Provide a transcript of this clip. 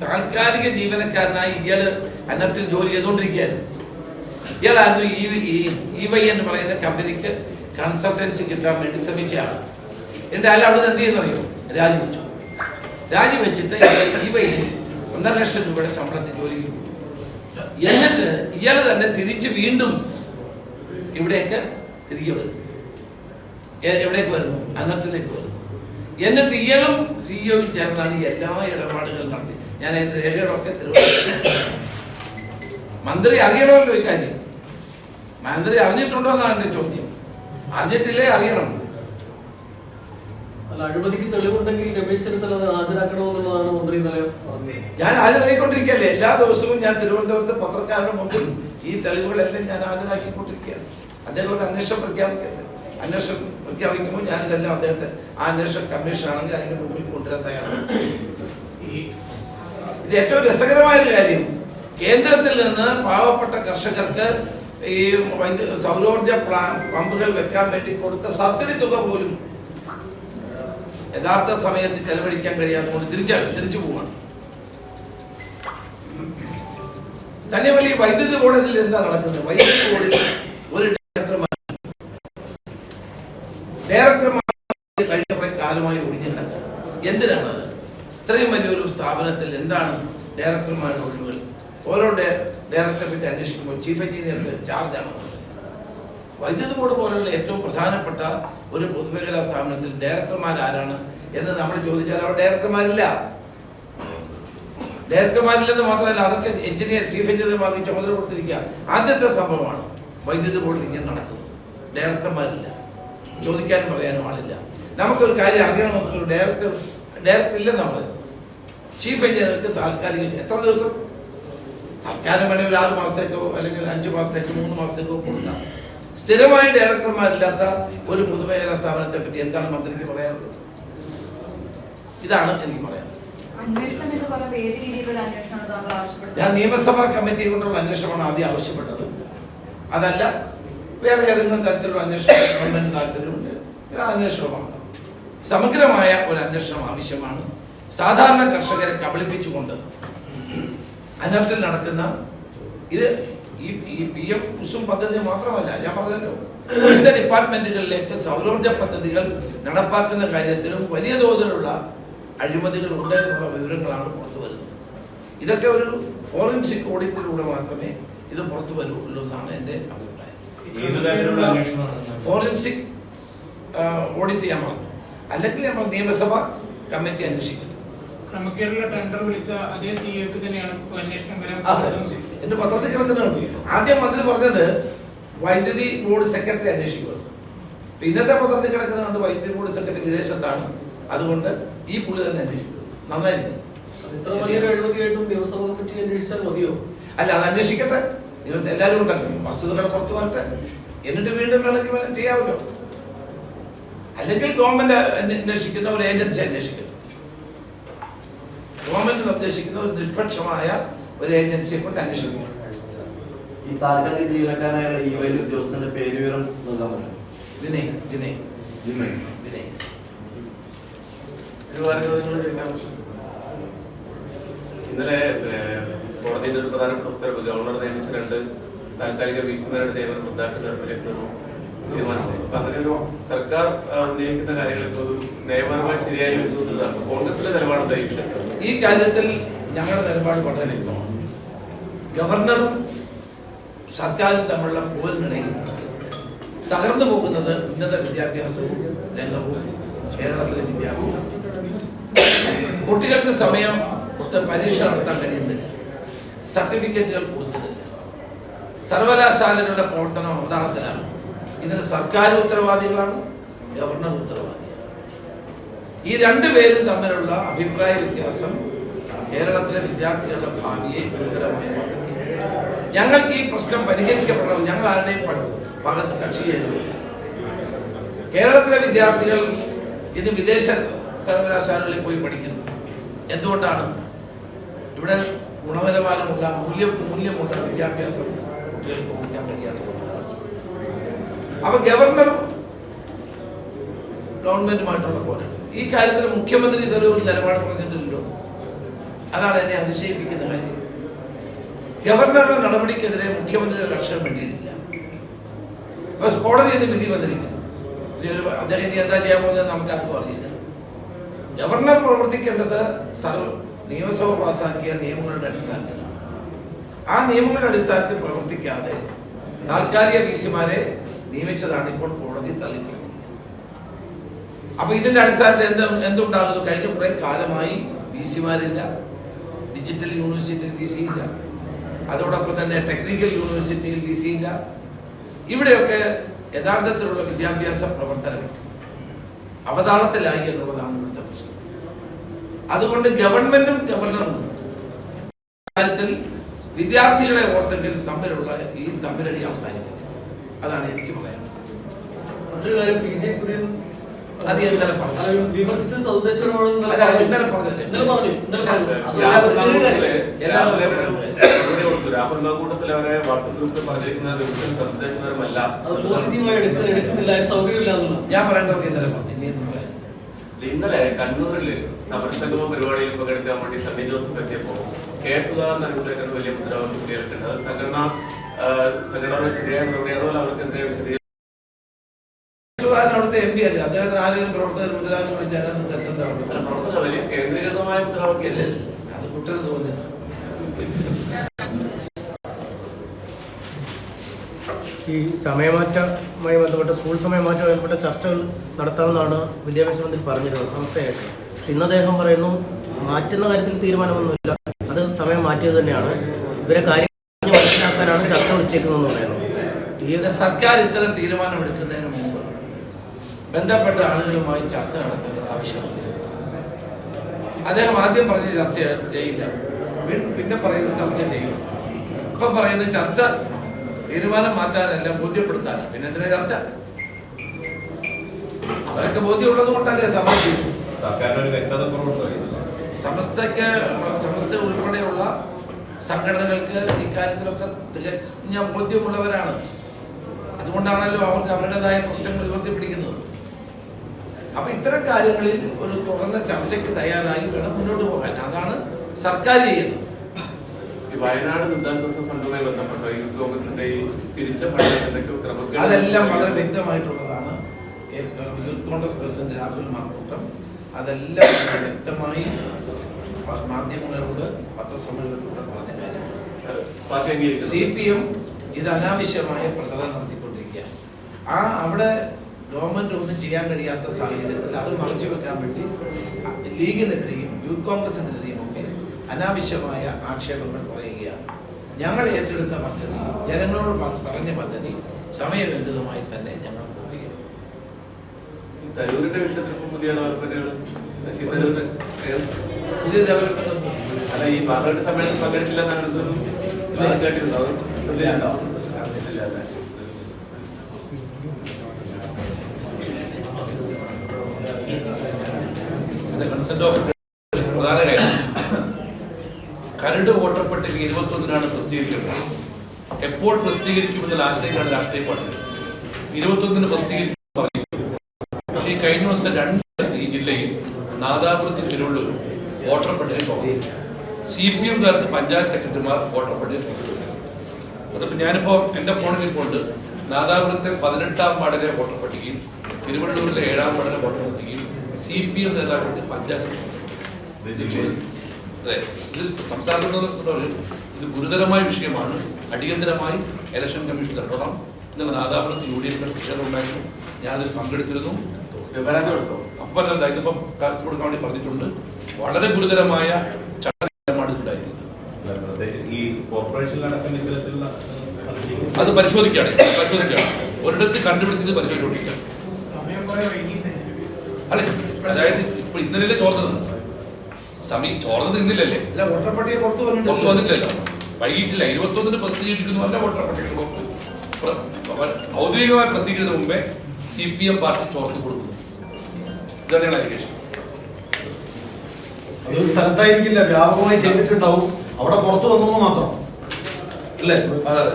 താൽക്കാലിക ജീവനക്കാരനായി ഇയാൾ അന്നത്തിൽ ജോലി ചെയ്തുകൊണ്ടിരിക്കുകയായിരുന്നു. ഇയാളായിരുന്നു ഈ ഇ വൈ എന്ന് പറയുന്ന കമ്പനിക്ക് കൺസൾട്ടൻസി കിട്ടാൻ വേണ്ടി ശ്രമിച്ചയാണ് എന്റെ അയാൾ അവിടെ എന്ത് ചെയ്യുന്നറിയോ രാജിവെച്ചു. രാജിവെച്ചിട്ട് ഇ വൈ ഒന്നര ലക്ഷം രൂപയുടെ ശമ്പളത്തിൽ ജോലി കിട്ടും എന്നിട്ട് ഇയാൾ തന്നെ തിരിച്ച് വീണ്ടും ഇവിടേക്ക് തിരികെ വരുന്നു എവിടേക്ക് വരുന്നു? അന്നത്തിലേക്ക് വരുന്നു. എന്നിട്ട് ഇയാളും സിഇഒയും ചേർന്നാണ് എല്ലാ ഇടപാടുകളും നടത്തി ഞാൻ അതിന്റെ രേഖകളൊക്കെ മന്ത്രി അറിയണമല്ലോ ഇക്കാര്യം കാര്യം. മന്ത്രി അറിഞ്ഞിട്ടുണ്ടോ എന്നാണ് എന്റെ ചോദ്യം. അറിഞ്ഞിട്ടില്ലേ അറിയണം. അല്ല അഴിമതിക്ക് തെളിവുണ്ടെങ്കിൽ രമേശ് ചെന്നിത്തല അത് ഹാജരാക്കണമെന്നുള്ളതാണ് മന്ത്രി ഇന്നലെ പറഞ്ഞത്. ഞാൻ ഹാജരാക്കിക്കൊണ്ടിരിക്കുകയല്ലേ എല്ലാ ദിവസവും ഞാൻ തിരുവനന്തപുരത്ത് പത്രക്കാരുടെ മുമ്പിൽ ഈ തെളിവുകളെല്ലാം ഞാൻ ഹാജരാക്കിക്കൊണ്ടിരിക്കുകയാണ്. അദ്ദേഹം ഒരു അന്വേഷണം പ്രഖ്യാപിക്കട്ടെ അന്വേഷണം പ്രഖ്യാപിക്കുമ്പോൾ ഞാൻ ഇതെല്ലാം അദ്ദേഹത്തെ ആ അന്വേഷണ കമ്മീഷൻ ആണെങ്കിൽ അതിന്റെ മുമ്പിൽ കൊണ്ടുവരാൻ തയ്യാറാണ്. ഈ ഇത് ഏറ്റവും രസകരമായ ഒരു കാര്യം. കേന്ദ്രത്തിൽ നിന്ന് പാവപ്പെട്ട കർഷകർക്ക് ഈ വൈദ്യുതി സൗരോർജ പമ്പുകൾ വെക്കാൻ വേണ്ടി കൊടുത്ത സബ്സിഡി തുക പോലും യഥാർത്ഥ സമയത്ത് ചെലവഴിക്കാൻ കഴിയാത്തതുകൊണ്ട് തിരിച്ചു തിരിച്ചു പോവാണ്. തന്നെയുമല്ല ഈ വൈദ്യുതി ബോർഡിൽ എന്താ നടക്കുന്നത്? വൈദ്യുതി ബോർഡിൽ ഒരു ഡയറക്ടർമാർ ഡയറക്ടർമാർ കഴിഞ്ഞ കാലമായി ഒഴിഞ്ഞു കിടക്കുക. എന്തിനാണ് അത്? ഇത്രയും വലിയൊരു സ്ഥാപനത്തിൽ എന്താണ് ഡയറക്ടർമാരുടെ ഒഴിവുകൾ? ഓരോ ഡയ- ഡയറക്ടറെ അന്വേഷിക്കുമ്പോൾ ചീഫ് എഞ്ചിനീയർക്ക് ചാർജാണ് വൈദ്യുതി ബോർഡ് പോലുള്ള ഏറ്റവും പ്രധാനപ്പെട്ട ഒരു പൊതുമേഖലാ സ്ഥാപനത്തിൽ ഡയറക്ടർമാർ ആരാണ് എന്ന് നമ്മൾ ചോദിച്ചാൽ അവിടെ ഡയറക്ടർമാരില്ല. ഡയറക്ടർമാരില്ലെന്ന് മാത്രമല്ല അതൊക്കെ എഞ്ചിനീയർ ചീഫ് എഞ്ചിനീയർമാർക്ക് ചുമതല കൊടുത്തിരിക്കുക. ആദ്യത്തെ സംഭവമാണ് വൈദ്യുതി ബോർഡിൽ ഇങ്ങനെ നടക്കുന്നത്. ഡയറക്ടർമാരില്ല. ചോദിക്കാനും പറയാനും ആളില്ല. നമുക്കൊരു കാര്യം അറിയണമെന്നൊരു ഡയറക്ടർ ഡയറക്ടർ ഇല്ലെന്നാണ് പറയുന്നത്. ചീഫ് എഞ്ചിനീയർക്ക് താൽക്കാലിക എത്ര ദിവസം? തൽക്കാലം വേണമെങ്കിൽ ഒരു ആറ് മാസത്തേക്കോ അല്ലെങ്കിൽ അഞ്ച് മാസത്തേക്കോ മൂന്ന് മാസത്തേക്കോ കൊടുക്കാം. സ്ഥിരമായി ഡയറക്ടർമാരില്ലാത്ത ഒരു പൊതുമേഖലാ സ്ഥാപനത്തെ പറ്റി എന്താണ് മന്ത്രിക്ക് പറയാനുള്ളത്? ഇതാണ് എനിക്ക് പറയാനുള്ളത്. ആവശ്യപ്പെടുന്നത്? ഞാൻ നിയമസഭാ കമ്മിറ്റി കൊണ്ടുള്ള അന്വേഷണമാണ് ആദ്യം ആവശ്യപ്പെട്ടത്. അതല്ല വേറെ ഏതെങ്കിലും തരത്തിലുള്ള അന്വേഷണം ഗവൺമെന്റ് താല്പര്യമുണ്ട് അന്വേഷണമാണ്. സമഗ്രമായ ഒരു അന്വേഷണം ആവശ്യമാണ്. സാധാരണ കർഷകരെ കബളിപ്പിച്ചുകൊണ്ട് അനർത്ഥത്തിൽ നടക്കുന്ന ഇത് ഈ ഈ പി എം കുസും പദ്ധതി മാത്രമല്ല ഞാൻ പറഞ്ഞല്ലോ. വിവിധ ഡിപ്പാർട്ട്മെന്റുകളിലേക്ക് സൗരോർജ പദ്ധതികൾ നടപ്പാക്കുന്ന കാര്യത്തിലും വലിയ തോതിലുള്ള അഴിമതികൾ ഉണ്ട് എന്നുള്ള വിവരങ്ങളാണ് പുറത്തു വരുന്നത്. ഇതൊക്കെ ഒരു ഫോറൻസിക് ഓഡിറ്റിലൂടെ മാത്രമേ ഇത് പുറത്തു വരുള്ളൂ എന്നാണ് എന്റെ അഭിപ്രായം. ഫോറൻസിക് ഓഡിറ്റ് ചെയ്യാൻ പറഞ്ഞു. അല്ലെങ്കിൽ നമ്മൾ നിയമസഭ കമ്മിറ്റി അന്വേഷിക്കണം ക്രമക്കേടുള്ള ടെൻഡർ വിളിച്ച അതേ സിഇഒക്ക് തന്നെയാണ് അന്വേഷണം വരാൻ. എന്റെ പത്രത്തിൽ കിടക്കുന്നുണ്ട് ആദ്യം മന്ത്രി പറഞ്ഞത് വൈദ്യുതി ബോർഡ് സെക്രട്ടറി അന്വേഷിക്കുക ഇന്നത്തെ പത്രത്തിൽ കിടക്കുന്നുണ്ട് വൈദ്യുതി ബോർഡ് സെക്രട്ടറി വിദേശത്താണ് അതുകൊണ്ട് ഈ പുള്ളി തന്നെ അന്വേഷിക്കും. നന്നായിരിക്കും. അല്ല അത് അന്വേഷിക്കട്ടെ. നിങ്ങൾ എല്ലാവരും ഉണ്ടല്ലോ വസ്തുതകളെ പുറത്തു വരട്ടെ. എന്നിട്ട് വീണ്ടും വേണമെങ്കിൽ വേണം ചെയ്യാമല്ലോ. അല്ലെങ്കിൽ ഗവൺമെന്റ് അന്വേ- അന്വേഷിക്കുന്ന ഒരു ഏജൻസി അന്വേഷിക്കട്ടെ. ഗവൺമെന്റ് നിർദ്ദേശിക്കുന്ന ഒരു നിഷ്പക്ഷമായ ഒരു ഏജൻസിയെ കൊണ്ട് അന്വേഷിക്കുന്നു. ഈ താൽക്കാലിക ജീവനക്കാരായുള്ള ഈ വലിയ ഉദ്യോഗസ്ഥന്റെ പേര് വിവരം നൽകാൻ പറ്റും വിനയ് വിനയ്. വിനയ്. ഇന്നലെ കോടതിയുടെ ഒരു പ്രധാനപ്പെട്ട ഉത്തരവ് ഗവർണർ നിയമിച്ച രണ്ട് താൽക്കാലിക വീസിമാരുടെ നിയമനം റദ്ദാക്കുന്ന തരത്തിലേക്ക് ഒരു തീരുമാനമായി അപ്പൊ അങ്ങനെ സർക്കാർ നിയമിക്കുന്ന കാര്യങ്ങൾ ഇപ്പോൾ ഒരു നിയമപരമായി ശരിയായി വരുന്നു എന്നുള്ളതാണ്. കോൺഗ്രസിന്റെ നിലപാട് എന്തായിരിക്കും ഈ കാര്യത്തിൽ ഞങ്ങളുടെ നിലപാട് വളരെ വ്യക്തമാണ്. ഗവർണറും സർക്കാരും തമ്മിലുള്ള പോലിനിടയിൽ തകർന്നു പോകുന്നത് ഉന്നത വിദ്യാഭ്യാസവും രംഗവും കേരളത്തിലെ വിദ്യാഭ്യാസം കുട്ടികൾക്ക് സമയം ഒത്ത് പരീക്ഷ നടത്താൻ കഴിയുന്നില്ല. സർട്ടിഫിക്കറ്റുകൾ പോകുന്നില്ല സർവകലാശാലകളുടെ പ്രവർത്തനം അവതാളത്തിലാണ് ഇതിന് സർക്കാർ ഉത്തരവാദികളാണ് ഗവർണർ ഉത്തരവാദിയാണ് ഈ രണ്ടു പേരും തമ്മിലുള്ള അഭിപ്രായ വ്യത്യാസം കേരളത്തിലെ വിദ്യാർത്ഥികളുടെ ഭാവിയെ ഗുരുതരമായി ഞങ്ങൾക്ക് ഈ പ്രശ്നം പരിഹരിക്കപ്പെടണം. ഞങ്ങൾ ആരുടെയും പകത്ത് കക്ഷി ചേരുന്നില്ല കേരളത്തിലെ വിദ്യാർത്ഥികൾ ഇന്ന് വിദേശ സർവകലാശാലകളിൽ പോയി പഠിക്കുന്നു. എന്തുകൊണ്ടാണ്? ഇവിടെ ഗുണനിലവാരമുള്ള മൂല്യം മൂല്യമുള്ള വിദ്യാഭ്യാസം കുട്ടികൾക്ക് കൊടുക്കാൻ കഴിയാത്തത് അപ്പൊ ഗവർണറും ഗവൺമെന്റുമായിട്ടുള്ള പോരാട്ടം. ഈ കാര്യത്തിൽ മുഖ്യമന്ത്രി ഇതൊരു നിലപാട് പറഞ്ഞിട്ടില്ലല്ലോ. അതാണ് എന്നെ അതിശയിപ്പിക്കുന്ന കാര്യം. ഗവർണറുടെ നടപടിക്കെതിരെ മുഖ്യമന്ത്രി ലക്ഷ്യം വേണ്ടിയിട്ടില്ല ഇപ്പൊ കോടതി എന്ന് വിധി വന്നിരിക്കുന്നു? അദ്ദേഹം ഇനി എന്താ ചെയ്യാൻ പോകുന്നത് നമുക്ക് അത് അറിയില്ല. ഗവർണർ പ്രവർത്തിക്കേണ്ടത് സർവ നിയമസഭ പാസാക്കിയ നിയമങ്ങളുടെ അടിസ്ഥാനത്തിലാണ്. ആ നിയമങ്ങളുടെ അടിസ്ഥാനത്തിൽ പ്രവർത്തിക്കാതെ താൽക്കാലിക വി സിമാരെ നിയമിച്ചതാണ് ഇപ്പോൾ കോടതി തള്ളിക്കളഞ്ഞിരിക്കുന്നത് അപ്പൊ ഇതിന്റെ അടിസ്ഥാനത്തിൽ എന്ത് എന്തുണ്ടാകുന്നു? കഴിഞ്ഞ കുറെ കാലമായി വി സിമാരില്ല ഡിജിറ്റൽ യൂണിവേഴ്സിറ്റിയിൽ വി സി ഇല്ല അതോടൊപ്പം തന്നെ ടെക്നിക്കൽ യൂണിവേഴ്സിറ്റിയിൽ വി സി ഇല്ല ഇവിടെയൊക്കെ യഥാർത്ഥത്തിലുള്ള വിദ്യാഭ്യാസ പ്രവർത്തനം അവതാളത്തിലായി എന്നുള്ളതാണ് ഇവിടുത്തെ പ്രശ്നം. അതുകൊണ്ട് ഗവൺമെന്റും ഗവർണറും കാര്യത്തിൽ വിദ്യാർത്ഥികളെ ഓർത്തെങ്കിൽ തമ്മിലുള്ള ഈ തമ്മിലടി അവസാനിക്കുന്നത് അതാണ് എനിക്ക് പറയാനുള്ളത്. മറ്റൊരു കാര്യം പി ജെ കുര്യൻ അത് ഇന്നലെ പറഞ്ഞു. വിമർശിച്ചത് ഇന്നലെ പറഞ്ഞു. ഇന്നലെ ഇന്നലെ രാഹുൽ മാങ്കൂട്ടത്തിൽ അവരെ വാട്സപ്പ് ഗ്രൂപ്പിൽ പറഞ്ഞിരിക്കുന്ന സന്ദേശപരമല്ല അത് പോസിറ്റീവായി എടുക്കുന്നില്ല. സൗകര്യമില്ല ഞാൻ പറയേണ്ടതൊക്കെ ഇന്നലെ പറഞ്ഞു. ഇന്നലെ കണ്ണൂരിൽ സമരസംഗമ പരിപാടിയിൽ പങ്കെടുക്കാൻ വേണ്ടി സണ്ണി ജോസഫ് എത്തിയപ്പോ കെ സുധാകരൻ വലിയ മുദ്രാവാക്യം അത് സംഘടന സംഘടന ശരിയായ നടപടിയാണോ? അവർക്കെതിരെ എം പി അല്ല? അദ്ദേഹത്തിന് ആരെങ്കിലും പ്രവർത്തകർ മുതലാളികൾ വിളിച്ചാൽ അത് തെറ്റുണ്ടാവും കേന്ദ്രീകൃതമായ. അത് കുട്ടികൾ തോന്നുന്നു ഈ സമയമാറ്റമായി ബന്ധപ്പെട്ട സ്കൂൾ സമയമാറ്റവുമായി ബന്ധപ്പെട്ട ചർച്ചകൾ നടത്താമെന്നാണ് വിദ്യാഭ്യാസ മന്ത്രി പറഞ്ഞിരുന്നത്. സംസ്ഥയായിട്ട് പക്ഷെ ഇന്ന് അദ്ദേഹം പറയുന്നു മാറ്റുന്ന കാര്യത്തിൽ തീരുമാനമൊന്നുമില്ല. അത് സമയം മാറ്റിയത് തന്നെയാണ്. ഇവരെ കാര്യം മനസ്സിലാക്കാനാണ് ചർച്ച വിളിച്ചേക്കുന്നതെന്ന് പറയുന്നത് ഈ സർക്കാർ ഇത്തരം തീരുമാനമെടുക്കുന്നതിന് മുമ്പ് ബന്ധപ്പെട്ട ആളുകളുമായി ചർച്ച നടത്തേണ്ടത് ആവശ്യമാണ് അദ്ദേഹം ആദ്യം പറഞ്ഞ ചർച്ച ചെയ്യില്ല. പിന്നെ പറയുന്ന ചർച്ച ചെയ്യും. ഇപ്പം പറയുന്ന ചർച്ച തീരുമാനം മാറ്റാനല്ല ബോധ്യപ്പെടുത്താൻ പിന്നെ എന്തിനാ ചർച്ച? അവരൊക്കെ ബോധ്യമുള്ളത് കൊണ്ടല്ലേ സഭ? സമസ്തക്ക് സമസ്ത ഉൾപ്പെടെയുള്ള സംഘടനകൾക്ക് ഇക്കാര്യത്തിലൊക്കെ തികഞ്ഞ ബോധ്യമുള്ളവരാണ്. അതുകൊണ്ടാണല്ലോ അവർക്ക് അവരുടേതായ പ്രശ്നങ്ങൾ അപ്പൊ ഇത്തരം കാര്യങ്ങളിൽ ഒരു തുറന്ന ചർച്ചയ്ക്ക് തയ്യാറായി വേണം മുന്നോട്ട് പോകാൻ. അതാണ് സർക്കാർ ചെയ്യുന്നത്. ഈ വയനാട് ദുരിതാശ്വാസ ഫണ്ടുമായി ബന്ധപ്പെട്ട യൂത്ത് കോൺഗ്രസിന്റെ ഫണ്ട് അതെല്ലാം വളരെ വ്യക്തമായിട്ടുള്ളതാണ്. യൂത്ത് കോൺഗ്രസ് പ്രസിഡന്റ് രാഹുൽ മാർക്കൂട്ടം അതെല്ലാം വ്യക്തമായി മാധ്യമങ്ങളോട് പത്രസമ്മേളനത്തിലൂടെ പറഞ്ഞ കാര്യമാണ്. സി പി എം ഇത് അനാവശ്യമായ പ്രചരണം നടത്തിക്കൊണ്ടിരിക്കുകയാണ്. ആ അവിടെ ഗവൺമെന്റ് ഒന്നും ചെയ്യാൻ കഴിയാത്ത സാഹചര്യത്തിൽ അത് മറച്ചു വെക്കാൻ വേണ്ടി ലീഗിനെതിരെയും യൂത്ത് കോൺഗ്രസിനെതിരെയും ഒക്കെ അനാവശ്യമായ ആക്ഷേപങ്ങൾ പറയുകയാണ് ഞങ്ങൾ ഏറ്റെടുത്ത പദ്ധതി ജനങ്ങളോട് പറഞ്ഞ പദ്ധതി സമയബന്ധിതമായി തന്നെ ഞങ്ങൾ പൂർത്തീകരിക്കും. തരൂരിന്റെ വിഷയത്തിൽ പുതിയ ഡെവലപ്മെന്റുകൾ ശശി തരൂരിന്റെ പേര് പുതിയ ഡെവലപ്മെന്റ് ഒന്നും അല്ല ഈ പാർലമെന്റ് സമ്മേളനം കൺസെന്റ് ഓഫ് പ്രധാന കാര്യം. കരട് വോട്ടർ പട്ടിക ഇരുപത്തൊന്നിനാണ് പ്രസിദ്ധീകരിക്കുന്നത് എപ്പോൾ പ്രസിദ്ധീകരിക്കുമെന്ന ആശയമാണ് രാഷ്ട്രീയ പാർട്ടി ഇരുപത്തൊന്നിന് പ്രസിദ്ധീകരിക്കും. പക്ഷേ ഈ കഴിഞ്ഞ ദിവസം രണ്ട് ഈ ജില്ലയിൽ നാദാപുരത്ത് തിരുവള്ളൂർ വോട്ടർ പട്ടിക സി പി എംകാർക്ക് പഞ്ചായത്ത് സെക്രട്ടറിമാർ വോട്ടർ പട്ടിക തുറന്നു അതിപ്പോ ഞാനിപ്പോ എന്റെ ഫോണിൽ കൊണ്ട് നാദാപുരത്തെ പതിനെട്ടാം വാർഡിലെ വോട്ടർ പട്ടികയും തിരുവള്ളൂരിലെ ഏഴാം വാർഡിലെ വോട്ടർ പട്ടികയും സി പി എം നേതാക്കളുടെ പഞ്ചായത്ത് അതെ ഇത് ഇത് ഗുരുതരമായ വിഷയമാണ്. അടിയന്തരമായി ഇലക്ഷൻ കമ്മീഷൻ ഇടപെടണം ഇന്നലെ നാദാപുരത്ത് യു ഡി എഫിന്റെ പ്രഷർ ഉണ്ടായിരുന്നു. ഞാനതിൽ പങ്കെടുത്തിരുന്നു. അപ്പം ഇതിപ്പം കൊടുക്കാൻ വേണ്ടി പറഞ്ഞിട്ടുണ്ട്. വളരെ ഗുരുതരമായ ചട്ടമാണ്. അത് പരിശോധിക്കുകയാണ് പരിശോധിക്കുകയാണ്. ഒരിടത്ത് കണ്ടുപിടിച്ചത് പരിശോധിച്ചുകൊണ്ടിരിക്കുകയാണ് അല്ലെ? അതായത് ഇപ്പൊ ഇന്നലെ ചോർന്നത്? സമയം ചോർന്നത് ഇന്നില്ലല്ലേ? അല്ല വോട്ടർ പട്ടിക പുറത്തു പുറത്തു വന്നിട്ടില്ല വന്നിട്ടില്ലല്ലോ. വൈകിട്ടില്ല ഇരുപത്തൊന്നിന് പ്രസിദ്ധീകരിക്കുന്നു അല്ല വോട്ടർ പട്ടിക പുറത്ത്. ഔദ്യോഗികമായി പ്രസിദ്ധീകരിക്കുന്നതിന് മുമ്പേ സി പി എം പാർട്ടി ചോർത്തി കൊടുക്കുന്നു. ഇതാണ് അലിഗേഷൻ അതൊരു സ്ഥലത്തായിരിക്കില്ല. വ്യാപകമായി ചെയ്തിട്ടുണ്ടാവും. അവിടെ പുറത്തു വന്നു മാത്രം. അല്ലേ? അതെ അതെ.